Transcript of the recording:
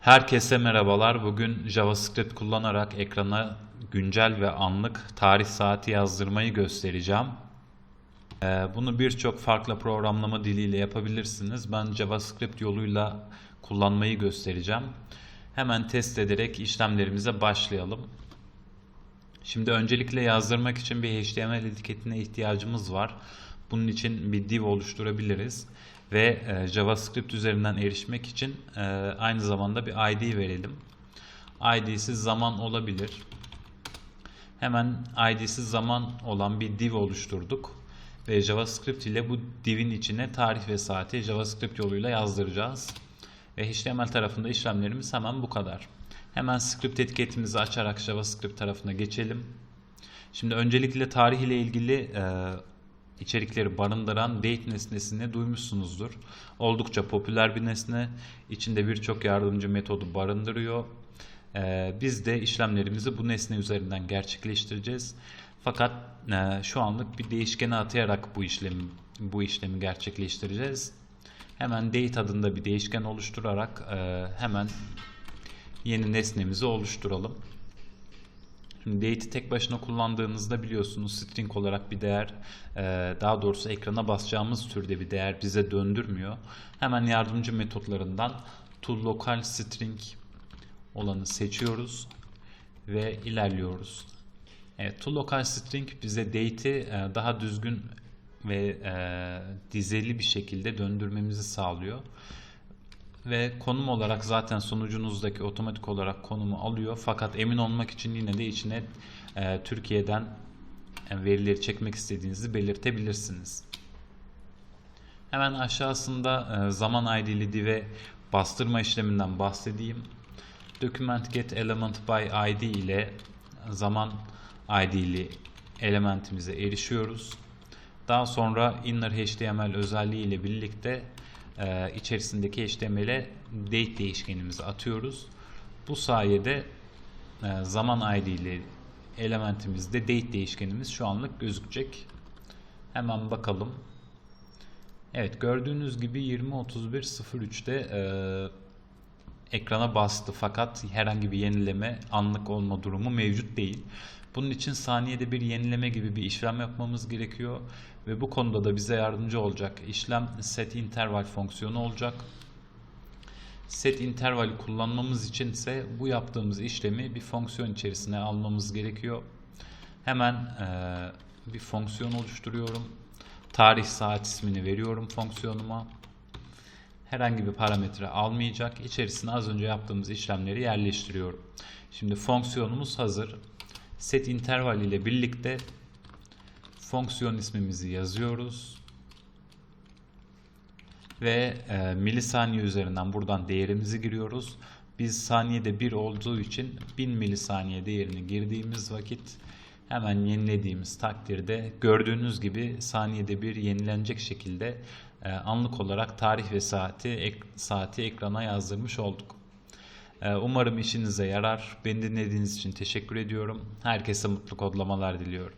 Herkese merhabalar. Bugün JavaScript kullanarak ekrana güncel ve anlık tarih saati yazdırmayı göstereceğim. Ee, Bunu birçok farklı programlama diliyle yapabilirsiniz. Ben JavaScript yoluyla kullanmayı göstereceğim. Hemen test ederek işlemlerimize başlayalım. Şimdi öncelikle yazdırmak için bir HTML etiketine ihtiyacımız var. Bunun için bir div oluşturabiliriz ve e, JavaScript üzerinden erişmek için e, aynı zamanda bir ID verelim. ID'siz zaman olabilir. Hemen ID'siz zaman olan bir div oluşturduk ve JavaScript ile bu divin içine tarih ve saati JavaScript yoluyla yazdıracağız. Ve HTML tarafında işlemlerimiz hemen bu kadar. Hemen script etiketimizi açarak JavaScript tarafına geçelim. Şimdi öncelikle tarih ile ilgili e, içerikleri barındıran date nesnesini duymuşsunuzdur. Oldukça popüler bir nesne. İçinde birçok yardımcı metodu barındırıyor. E, biz de işlemlerimizi bu nesne üzerinden gerçekleştireceğiz. Fakat e, şu anlık bir değişkene atayarak bu işlemi bu işlemi gerçekleştireceğiz. Hemen date adında bir değişken oluşturarak e, hemen yeni nesnemizi oluşturalım. Şimdi date'i tek başına kullandığınızda biliyorsunuz string olarak bir değer e, daha doğrusu ekrana basacağımız türde bir değer bize döndürmüyor. Hemen yardımcı metotlarından to local string olanı seçiyoruz ve ilerliyoruz. Evet, to local string bize date'i e, daha düzgün ve e, dizeli bir şekilde döndürmemizi sağlıyor. Ve konum olarak zaten sonucunuzdaki otomatik olarak konumu alıyor. Fakat emin olmak için yine de içine e, Türkiye'den e, verileri çekmek istediğinizi belirtebilirsiniz. Hemen aşağısında e, zaman ID'li div'e bastırma işleminden bahsedeyim. Document get element by ID ile zaman ID'li elementimize erişiyoruz. Daha sonra inner HTML özelliği ile birlikte e, içerisindeki HTML'e date değişkenimizi atıyoruz. Bu sayede e, zaman ID'li elementimizde date değişkenimiz şu anlık gözükecek. Hemen bakalım. Evet gördüğünüz gibi 20.31.03'te e, ekrana bastı fakat herhangi bir yenileme anlık olma durumu mevcut değil. Bunun için saniyede bir yenileme gibi bir işlem yapmamız gerekiyor ve bu konuda da bize yardımcı olacak işlem set interval fonksiyonu olacak. Set intervali kullanmamız için ise bu yaptığımız işlemi bir fonksiyon içerisine almamız gerekiyor. Hemen e, bir fonksiyon oluşturuyorum. Tarih saat ismini veriyorum fonksiyonuma. Herhangi bir parametre almayacak. İçerisine az önce yaptığımız işlemleri yerleştiriyorum. Şimdi fonksiyonumuz hazır. Set interval ile birlikte fonksiyon ismimizi yazıyoruz. Ve e, milisaniye üzerinden buradan değerimizi giriyoruz. Biz saniyede 1 olduğu için 1000 milisaniye değerini girdiğimiz vakit hemen yenilediğimiz takdirde gördüğünüz gibi saniyede bir yenilenecek şekilde anlık olarak tarih ve saati ek, saati ekrana yazdırmış olduk. E, umarım işinize yarar. Beni dinlediğiniz için teşekkür ediyorum. Herkese mutlu kodlamalar diliyorum.